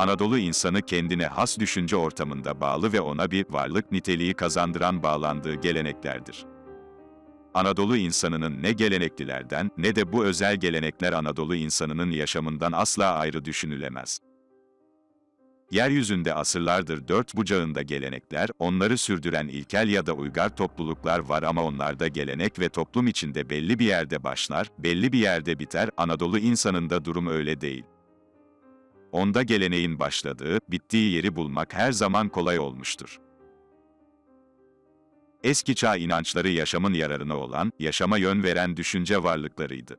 Anadolu insanı kendine has düşünce ortamında bağlı ve ona bir varlık niteliği kazandıran bağlandığı geleneklerdir. Anadolu insanının ne geleneklilerden ne de bu özel gelenekler Anadolu insanının yaşamından asla ayrı düşünülemez. Yeryüzünde asırlardır dört bucağında gelenekler, onları sürdüren ilkel ya da uygar topluluklar var ama onlarda gelenek ve toplum içinde belli bir yerde başlar, belli bir yerde biter, Anadolu insanında durum öyle değil. Onda geleneğin başladığı, bittiği yeri bulmak her zaman kolay olmuştur. Eski çağ inançları yaşamın yararına olan, yaşama yön veren düşünce varlıklarıydı.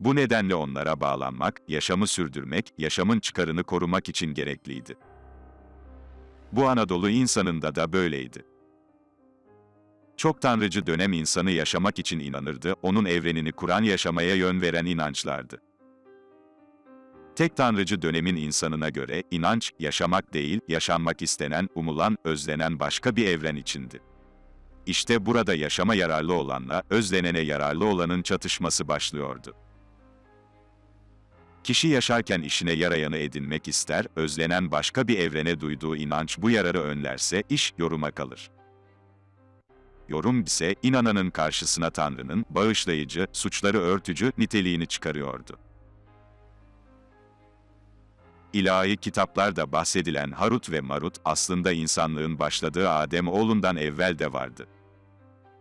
Bu nedenle onlara bağlanmak, yaşamı sürdürmek, yaşamın çıkarını korumak için gerekliydi. Bu Anadolu insanında da böyleydi. Çok tanrıcı dönem insanı yaşamak için inanırdı, onun evrenini kuran yaşamaya yön veren inançlardı. Tek tanrıcı dönemin insanına göre, inanç, yaşamak değil, yaşanmak istenen, umulan, özlenen başka bir evren içindi. İşte burada yaşama yararlı olanla, özlenene yararlı olanın çatışması başlıyordu. Kişi yaşarken işine yarayanı edinmek ister, özlenen başka bir evrene duyduğu inanç bu yararı önlerse, iş, yoruma kalır. Yorum ise, inananın karşısına Tanrı'nın, bağışlayıcı, suçları örtücü, niteliğini çıkarıyordu. İlahi kitaplarda bahsedilen Harut ve Marut, aslında insanlığın başladığı Adem oğlundan evvel de vardı.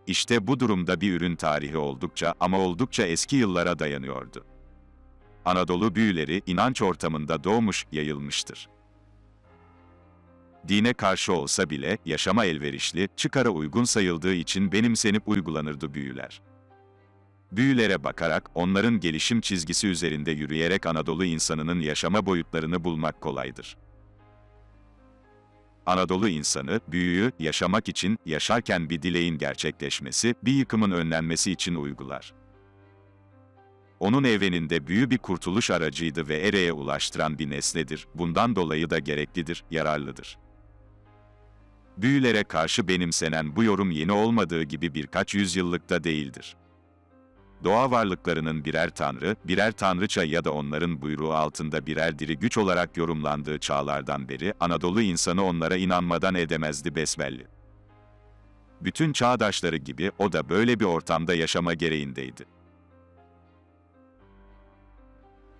İşte bu durumda bir ürün tarihi oldukça ama oldukça eski yıllara dayanıyordu. Anadolu büyüleri inanç ortamında doğmuş, yayılmıştır. Dine karşı olsa bile yaşama elverişli, çıkara uygun sayıldığı için benimsenip uygulanırdı büyüler. Büyülere bakarak, onların gelişim çizgisi üzerinde yürüyerek Anadolu insanının yaşama boyutlarını bulmak kolaydır. Anadolu insanı, büyüyü, yaşamak için, yaşarken bir dileğin gerçekleşmesi, bir yıkımın önlenmesi için uygular. Onun evreninde büyü bir kurtuluş aracıydı ve ereye ulaştıran bir nesnedir, bundan dolayı da gereklidir, yararlıdır. Büyülere karşı benimsenen bu yorum yeni olmadığı gibi birkaç yüzyıllıkta değildir doğa varlıklarının birer tanrı, birer tanrıça ya da onların buyruğu altında birer diri güç olarak yorumlandığı çağlardan beri Anadolu insanı onlara inanmadan edemezdi besbelli. Bütün çağdaşları gibi o da böyle bir ortamda yaşama gereğindeydi.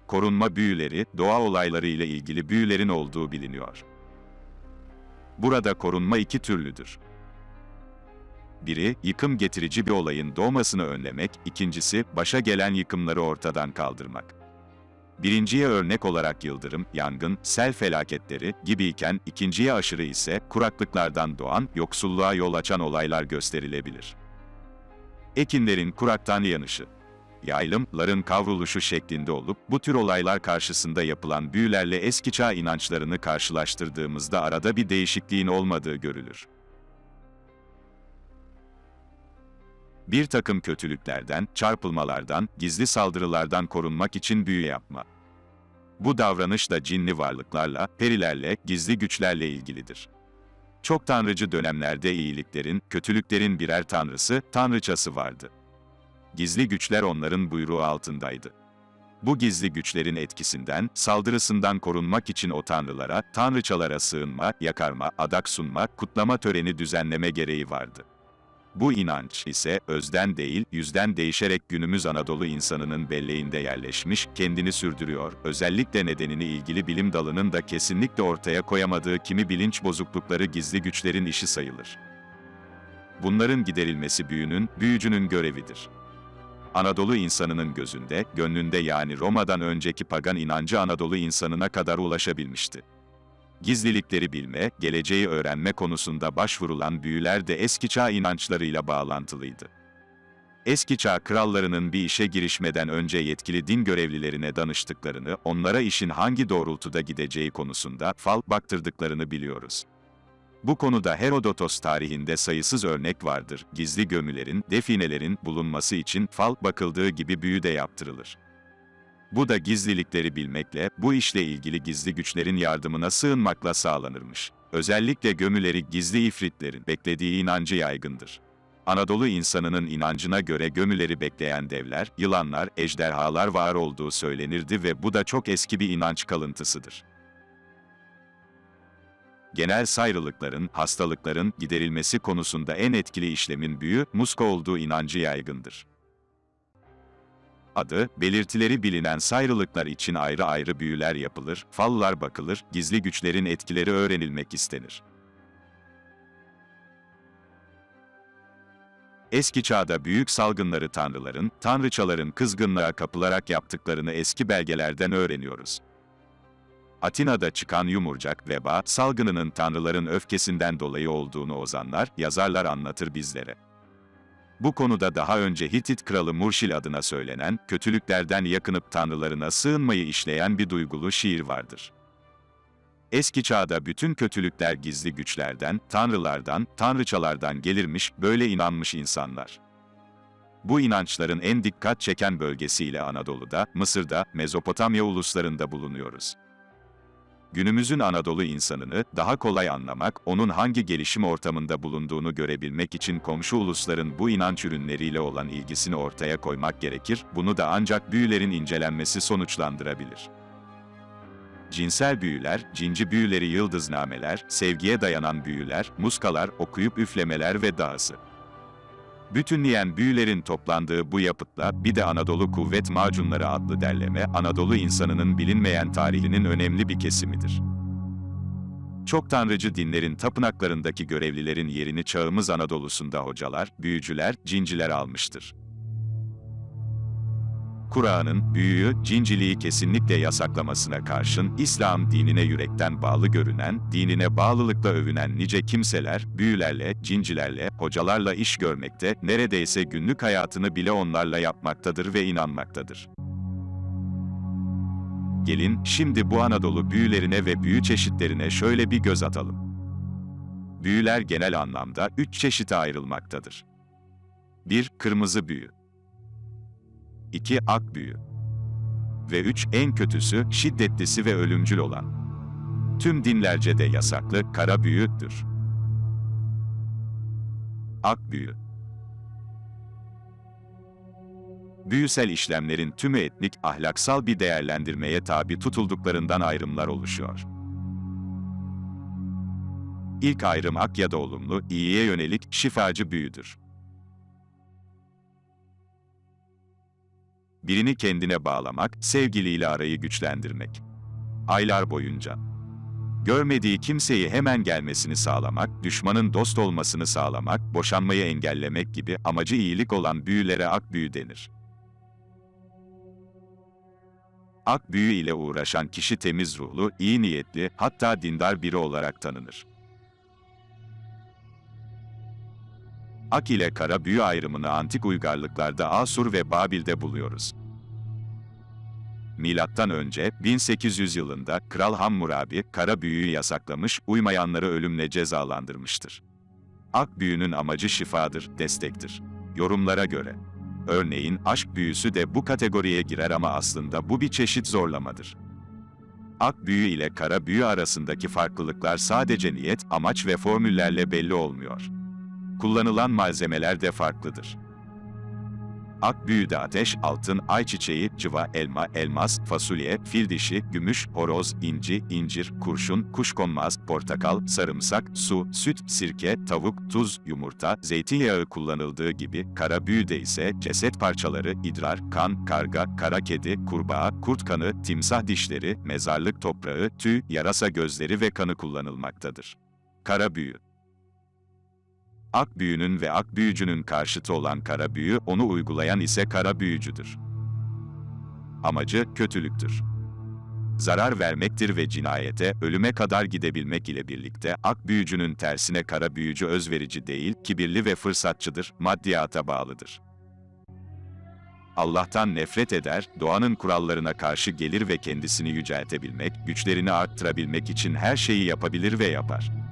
Korunma büyüleri, doğa olayları ile ilgili büyülerin olduğu biliniyor. Burada korunma iki türlüdür. Biri, yıkım getirici bir olayın doğmasını önlemek, ikincisi, başa gelen yıkımları ortadan kaldırmak. Birinciye örnek olarak yıldırım, yangın, sel felaketleri gibiyken, ikinciye aşırı ise, kuraklıklardan doğan, yoksulluğa yol açan olaylar gösterilebilir. Ekinlerin kuraktan yanışı yaylımların kavruluşu şeklinde olup, bu tür olaylar karşısında yapılan büyülerle eski çağ inançlarını karşılaştırdığımızda arada bir değişikliğin olmadığı görülür. Bir takım kötülüklerden, çarpılmalardan, gizli saldırılardan korunmak için büyü yapma. Bu davranış da cinli varlıklarla, perilerle, gizli güçlerle ilgilidir. Çok tanrıcı dönemlerde iyiliklerin, kötülüklerin birer tanrısı, tanrıçası vardı. Gizli güçler onların buyruğu altındaydı. Bu gizli güçlerin etkisinden, saldırısından korunmak için o tanrılara, tanrıçalara sığınma, yakarma, adak sunma, kutlama töreni düzenleme gereği vardı. Bu inanç ise özden değil, yüzden değişerek günümüz Anadolu insanının belleğinde yerleşmiş, kendini sürdürüyor. Özellikle nedenini ilgili bilim dalının da kesinlikle ortaya koyamadığı kimi bilinç bozuklukları gizli güçlerin işi sayılır. Bunların giderilmesi büyünün, büyücünün görevidir. Anadolu insanının gözünde, gönlünde yani Roma'dan önceki pagan inancı Anadolu insanına kadar ulaşabilmişti. Gizlilikleri bilme, geleceği öğrenme konusunda başvurulan büyüler de eski çağ inançlarıyla bağlantılıydı. Eski çağ krallarının bir işe girişmeden önce yetkili din görevlilerine danıştıklarını, onlara işin hangi doğrultuda gideceği konusunda fal baktırdıklarını biliyoruz. Bu konuda Herodotos tarihinde sayısız örnek vardır. Gizli gömülerin, definelerin bulunması için fal bakıldığı gibi büyü de yaptırılır. Bu da gizlilikleri bilmekle, bu işle ilgili gizli güçlerin yardımına sığınmakla sağlanırmış. Özellikle gömüleri gizli ifritlerin beklediği inancı yaygındır. Anadolu insanının inancına göre gömüleri bekleyen devler, yılanlar, ejderhalar var olduğu söylenirdi ve bu da çok eski bir inanç kalıntısıdır. Genel sayrılıkların, hastalıkların giderilmesi konusunda en etkili işlemin büyü, muska olduğu inancı yaygındır. Adı, belirtileri bilinen sayrılıklar için ayrı ayrı büyüler yapılır, fallar bakılır, gizli güçlerin etkileri öğrenilmek istenir. Eski çağda büyük salgınları tanrıların, tanrıçaların kızgınlığa kapılarak yaptıklarını eski belgelerden öğreniyoruz. Atina'da çıkan yumurcak veba salgınının tanrıların öfkesinden dolayı olduğunu ozanlar, yazarlar anlatır bizlere. Bu konuda daha önce Hitit kralı Murşil adına söylenen, kötülüklerden yakınıp tanrılarına sığınmayı işleyen bir duygulu şiir vardır. Eski çağda bütün kötülükler gizli güçlerden, tanrılardan, tanrıçalardan gelirmiş, böyle inanmış insanlar. Bu inançların en dikkat çeken bölgesiyle Anadolu'da, Mısır'da, Mezopotamya uluslarında bulunuyoruz. Günümüzün Anadolu insanını daha kolay anlamak, onun hangi gelişim ortamında bulunduğunu görebilmek için komşu ulusların bu inanç ürünleriyle olan ilgisini ortaya koymak gerekir, bunu da ancak büyülerin incelenmesi sonuçlandırabilir. Cinsel büyüler, cinci büyüleri yıldıznameler, sevgiye dayanan büyüler, muskalar, okuyup üflemeler ve dahası. Bütünleyen büyülerin toplandığı bu yapıtla bir de Anadolu Kuvvet Macunları adlı derleme, Anadolu insanının bilinmeyen tarihinin önemli bir kesimidir. Çok tanrıcı dinlerin tapınaklarındaki görevlilerin yerini çağımız Anadolu'sunda hocalar, büyücüler, cinciler almıştır. Kur'an'ın büyüyü, cinciliği kesinlikle yasaklamasına karşın İslam dinine yürekten bağlı görünen, dinine bağlılıkla övünen nice kimseler, büyülerle, cincilerle, hocalarla iş görmekte, neredeyse günlük hayatını bile onlarla yapmaktadır ve inanmaktadır. Gelin, şimdi bu Anadolu büyülerine ve büyü çeşitlerine şöyle bir göz atalım. Büyüler genel anlamda üç çeşite ayrılmaktadır. 1. Kırmızı büyü 2. Ak büyü. Ve 3. En kötüsü, şiddetlisi ve ölümcül olan. Tüm dinlerce de yasaklı kara büyüdür. Ak büyü. Büyüsel işlemlerin tümü etnik, ahlaksal bir değerlendirmeye tabi tutulduklarından ayrımlar oluşuyor. İlk ayrım ak ya da olumlu, iyiye yönelik, şifacı büyüdür. Birini kendine bağlamak, sevgiliyle arayı güçlendirmek. Aylar boyunca. Görmediği kimseyi hemen gelmesini sağlamak, düşmanın dost olmasını sağlamak, boşanmayı engellemek gibi amacı iyilik olan büyülere ak büyü denir. Ak büyü ile uğraşan kişi temiz ruhlu, iyi niyetli, hatta dindar biri olarak tanınır. Ak ile kara büyü ayrımını antik uygarlıklarda Asur ve Babil'de buluyoruz. Milattan önce 1800 yılında Kral Hammurabi kara büyüyü yasaklamış, uymayanları ölümle cezalandırmıştır. Ak büyünün amacı şifadır, destektir. Yorumlara göre. Örneğin aşk büyüsü de bu kategoriye girer ama aslında bu bir çeşit zorlamadır. Ak büyü ile kara büyü arasındaki farklılıklar sadece niyet, amaç ve formüllerle belli olmuyor. Kullanılan malzemeler de farklıdır. Ak büyüde ateş, altın, ayçiçeği, cıva, elma, elmas, fasulye, fil dişi, gümüş, horoz, inci, incir, kurşun, kuşkonmaz, portakal, sarımsak, su, süt, sirke, tavuk, tuz, yumurta, zeytinyağı kullanıldığı gibi, kara büyüde ise ceset parçaları, idrar, kan, karga, kara kedi, kurbağa, kurt kanı, timsah dişleri, mezarlık toprağı, tüy, yarasa gözleri ve kanı kullanılmaktadır. Kara büyü ak büyünün ve ak büyücünün karşıtı olan kara büyü, onu uygulayan ise kara büyücüdür. Amacı, kötülüktür. Zarar vermektir ve cinayete, ölüme kadar gidebilmek ile birlikte, ak büyücünün tersine kara büyücü özverici değil, kibirli ve fırsatçıdır, maddiyata bağlıdır. Allah'tan nefret eder, doğanın kurallarına karşı gelir ve kendisini yüceltebilmek, güçlerini arttırabilmek için her şeyi yapabilir ve yapar.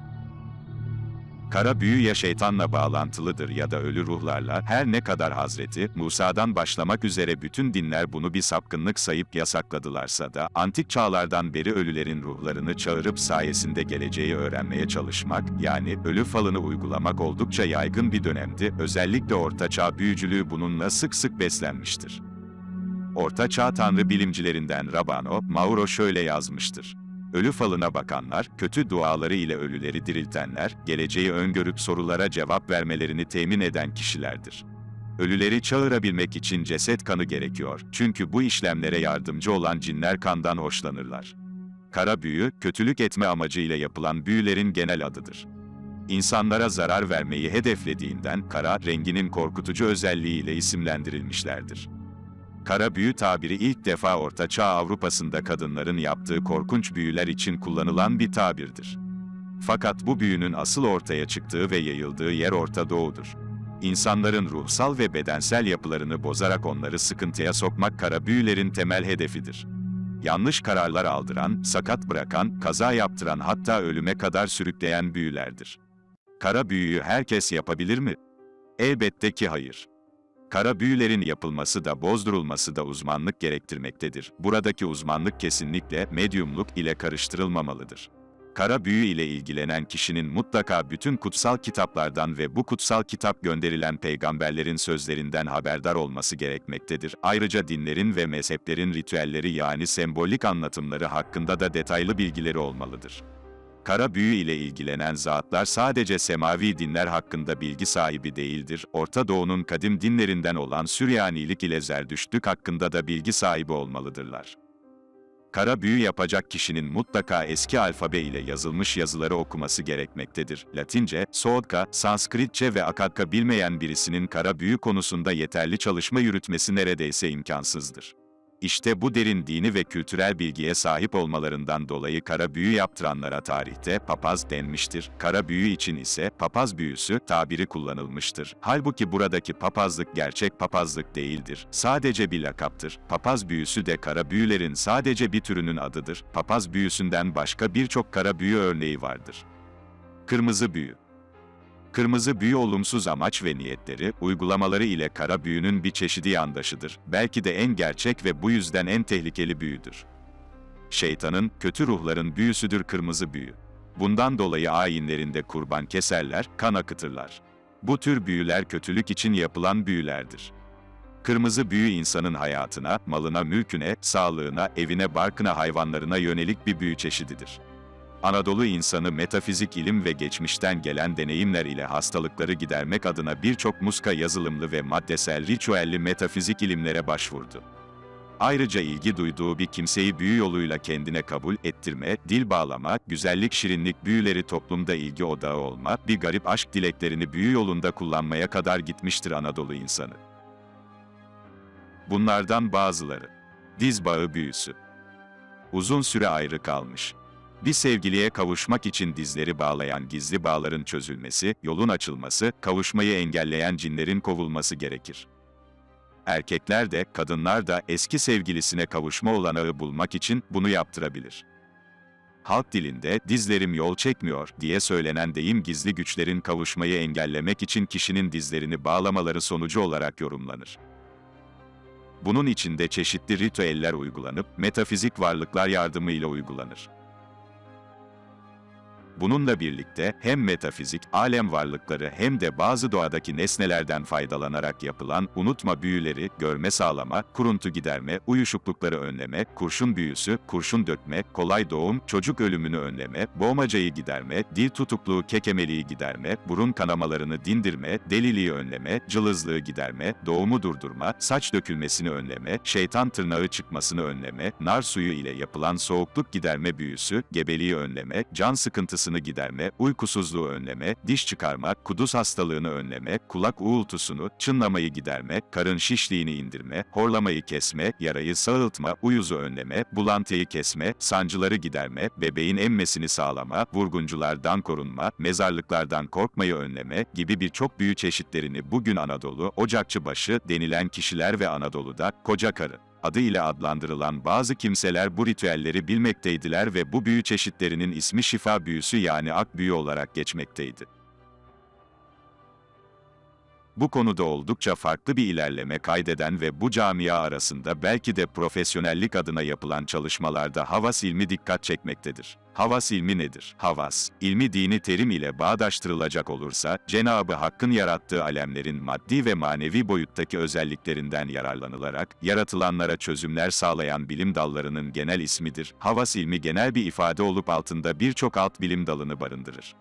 Kara büyü ya şeytanla bağlantılıdır ya da ölü ruhlarla, her ne kadar Hazreti Musa'dan başlamak üzere bütün dinler bunu bir sapkınlık sayıp yasakladılarsa da, antik çağlardan beri ölülerin ruhlarını çağırıp sayesinde geleceği öğrenmeye çalışmak, yani ölü falını uygulamak oldukça yaygın bir dönemdi, özellikle Orta Çağ büyücülüğü bununla sık sık beslenmiştir. Orta Çağ tanrı bilimcilerinden Rabano, Mauro şöyle yazmıştır. Ölü falına bakanlar, kötü duaları ile ölüleri diriltenler, geleceği öngörüp sorulara cevap vermelerini temin eden kişilerdir. Ölüleri çağırabilmek için ceset kanı gerekiyor, çünkü bu işlemlere yardımcı olan cinler kandan hoşlanırlar. Kara büyü, kötülük etme amacıyla yapılan büyülerin genel adıdır. İnsanlara zarar vermeyi hedeflediğinden kara renginin korkutucu özelliğiyle isimlendirilmişlerdir. Kara büyü tabiri ilk defa Orta Çağ Avrupa'sında kadınların yaptığı korkunç büyüler için kullanılan bir tabirdir. Fakat bu büyünün asıl ortaya çıktığı ve yayıldığı yer Orta Doğu'dur. İnsanların ruhsal ve bedensel yapılarını bozarak onları sıkıntıya sokmak kara büyülerin temel hedefidir. Yanlış kararlar aldıran, sakat bırakan, kaza yaptıran hatta ölüme kadar sürükleyen büyülerdir. Kara büyüyü herkes yapabilir mi? Elbette ki hayır. Kara büyülerin yapılması da bozdurulması da uzmanlık gerektirmektedir. Buradaki uzmanlık kesinlikle medyumluk ile karıştırılmamalıdır. Kara büyü ile ilgilenen kişinin mutlaka bütün kutsal kitaplardan ve bu kutsal kitap gönderilen peygamberlerin sözlerinden haberdar olması gerekmektedir. Ayrıca dinlerin ve mezheplerin ritüelleri yani sembolik anlatımları hakkında da detaylı bilgileri olmalıdır. Kara büyü ile ilgilenen zatlar sadece semavi dinler hakkında bilgi sahibi değildir, Orta Doğu'nun kadim dinlerinden olan Süryanilik ile Zerdüştlük hakkında da bilgi sahibi olmalıdırlar. Kara büyü yapacak kişinin mutlaka eski alfabe ile yazılmış yazıları okuması gerekmektedir. Latince, Soodka, Sanskritçe ve Akadka bilmeyen birisinin kara büyü konusunda yeterli çalışma yürütmesi neredeyse imkansızdır. İşte bu derin dini ve kültürel bilgiye sahip olmalarından dolayı kara büyü yaptıranlara tarihte papaz denmiştir. Kara büyü için ise papaz büyüsü tabiri kullanılmıştır. Halbuki buradaki papazlık gerçek papazlık değildir. Sadece bir lakaptır. Papaz büyüsü de kara büyülerin sadece bir türünün adıdır. Papaz büyüsünden başka birçok kara büyü örneği vardır. Kırmızı büyü Kırmızı büyü olumsuz amaç ve niyetleri, uygulamaları ile kara büyünün bir çeşidi yandaşıdır. Belki de en gerçek ve bu yüzden en tehlikeli büyüdür. Şeytanın, kötü ruhların büyüsüdür kırmızı büyü. Bundan dolayı ayinlerinde kurban keserler, kan akıtırlar. Bu tür büyüler kötülük için yapılan büyülerdir. Kırmızı büyü insanın hayatına, malına, mülküne, sağlığına, evine, barkına, hayvanlarına yönelik bir büyü çeşididir. Anadolu insanı metafizik ilim ve geçmişten gelen deneyimler ile hastalıkları gidermek adına birçok muska yazılımlı ve maddesel ritüelli metafizik ilimlere başvurdu. Ayrıca ilgi duyduğu bir kimseyi büyü yoluyla kendine kabul ettirme, dil bağlama, güzellik şirinlik büyüleri toplumda ilgi odağı olma, bir garip aşk dileklerini büyü yolunda kullanmaya kadar gitmiştir Anadolu insanı. Bunlardan bazıları. Diz bağı büyüsü. Uzun süre ayrı kalmış. Bir sevgiliye kavuşmak için dizleri bağlayan gizli bağların çözülmesi, yolun açılması, kavuşmayı engelleyen cinlerin kovulması gerekir. Erkekler de, kadınlar da eski sevgilisine kavuşma olanağı bulmak için bunu yaptırabilir. Halk dilinde dizlerim yol çekmiyor diye söylenen deyim gizli güçlerin kavuşmayı engellemek için kişinin dizlerini bağlamaları sonucu olarak yorumlanır. Bunun içinde çeşitli ritüeller uygulanıp metafizik varlıklar yardımıyla uygulanır. Bununla birlikte hem metafizik, alem varlıkları hem de bazı doğadaki nesnelerden faydalanarak yapılan unutma büyüleri, görme sağlama, kuruntu giderme, uyuşuklukları önleme, kurşun büyüsü, kurşun dökme, kolay doğum, çocuk ölümünü önleme, boğmacayı giderme, dil tutukluğu kekemeliği giderme, burun kanamalarını dindirme, deliliği önleme, cılızlığı giderme, doğumu durdurma, saç dökülmesini önleme, şeytan tırnağı çıkmasını önleme, nar suyu ile yapılan soğukluk giderme büyüsü, gebeliği önleme, can sıkıntısı ağrısını giderme, uykusuzluğu önleme, diş çıkarma, kuduz hastalığını önleme, kulak uğultusunu, çınlamayı giderme, karın şişliğini indirme, horlamayı kesme, yarayı sağıltma, uyuzu önleme, bulantıyı kesme, sancıları giderme, bebeğin emmesini sağlama, vurgunculardan korunma, mezarlıklardan korkmayı önleme gibi birçok büyü çeşitlerini bugün Anadolu, Ocakçıbaşı denilen kişiler ve Anadolu'da koca karı adı ile adlandırılan bazı kimseler bu ritüelleri bilmekteydiler ve bu büyü çeşitlerinin ismi şifa büyüsü yani ak büyü olarak geçmekteydi. Bu konuda oldukça farklı bir ilerleme kaydeden ve bu camia arasında belki de profesyonellik adına yapılan çalışmalarda havas ilmi dikkat çekmektedir. Havas ilmi nedir? Havas, ilmi dini terim ile bağdaştırılacak olursa, Cenabı Hakk'ın yarattığı alemlerin maddi ve manevi boyuttaki özelliklerinden yararlanılarak, yaratılanlara çözümler sağlayan bilim dallarının genel ismidir. Havas ilmi genel bir ifade olup altında birçok alt bilim dalını barındırır.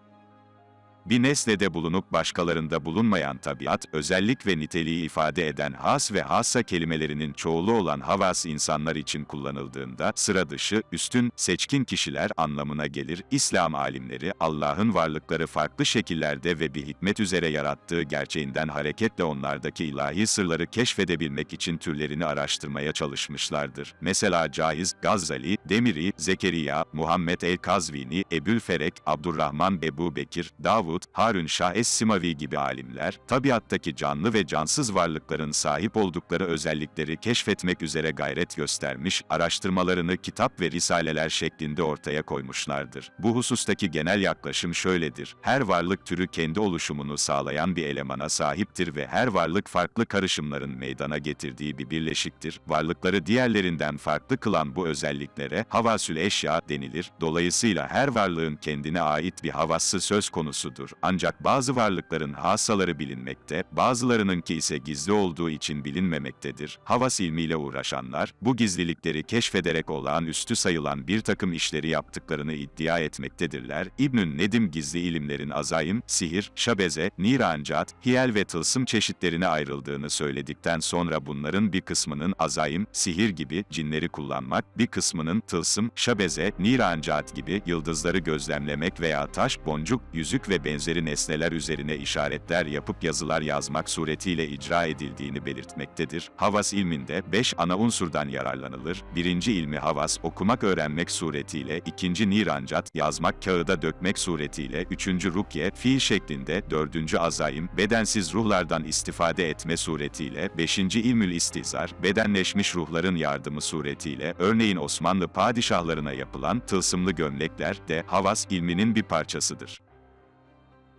Bir nesnede bulunup başkalarında bulunmayan tabiat, özellik ve niteliği ifade eden has ve hassa kelimelerinin çoğulu olan havas insanlar için kullanıldığında, sıra dışı, üstün, seçkin kişiler anlamına gelir. İslam alimleri, Allah'ın varlıkları farklı şekillerde ve bir hikmet üzere yarattığı gerçeğinden hareketle onlardaki ilahi sırları keşfedebilmek için türlerini araştırmaya çalışmışlardır. Mesela Caiz, Gazali, Demiri, Zekeriya, Muhammed el-Kazvini, Ebül Ferek, Abdurrahman Ebu Bekir, Davud, Harun Şah Es-Simavi gibi alimler, tabiattaki canlı ve cansız varlıkların sahip oldukları özellikleri keşfetmek üzere gayret göstermiş, araştırmalarını kitap ve risaleler şeklinde ortaya koymuşlardır. Bu husustaki genel yaklaşım şöyledir. Her varlık türü kendi oluşumunu sağlayan bir elemana sahiptir ve her varlık farklı karışımların meydana getirdiği bir birleşiktir. Varlıkları diğerlerinden farklı kılan bu özelliklere havasül eşya denilir. Dolayısıyla her varlığın kendine ait bir havası söz konusudur. Ancak bazı varlıkların hassaları bilinmekte, bazılarınınki ise gizli olduğu için bilinmemektedir. Havas ilmiyle uğraşanlar, bu gizlilikleri keşfederek olağanüstü sayılan bir takım işleri yaptıklarını iddia etmektedirler. İbnün Nedim gizli ilimlerin azayim, sihir, şabeze, nirancat, hiyel ve tılsım çeşitlerine ayrıldığını söyledikten sonra bunların bir kısmının azayim, sihir gibi cinleri kullanmak, bir kısmının tılsım, şabeze, nirancat gibi yıldızları gözlemlemek veya taş, boncuk, yüzük ve benzeri nesneler üzerine işaretler yapıp yazılar yazmak suretiyle icra edildiğini belirtmektedir. Havas ilminde beş ana unsurdan yararlanılır. Birinci ilmi havas okumak öğrenmek suretiyle, ikinci nirancat yazmak kağıda dökmek suretiyle, üçüncü rukye fiil şeklinde, dördüncü azayim bedensiz ruhlardan istifade etme suretiyle, beşinci ilmül istizar bedenleşmiş ruhların yardımı suretiyle, örneğin Osmanlı padişahlarına yapılan tılsımlı gömlekler de havas ilminin bir parçasıdır.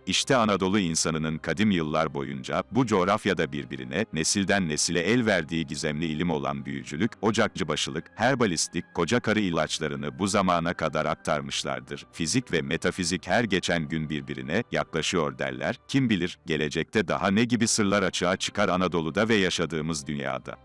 İşte Anadolu insanının kadim yıllar boyunca bu coğrafyada birbirine nesilden nesile el verdiği gizemli ilim olan büyücülük, ocakçıbaşılık, herbalistlik, koca karı ilaçlarını bu zamana kadar aktarmışlardır. Fizik ve metafizik her geçen gün birbirine yaklaşıyor derler. Kim bilir gelecekte daha ne gibi sırlar açığa çıkar Anadolu'da ve yaşadığımız dünyada.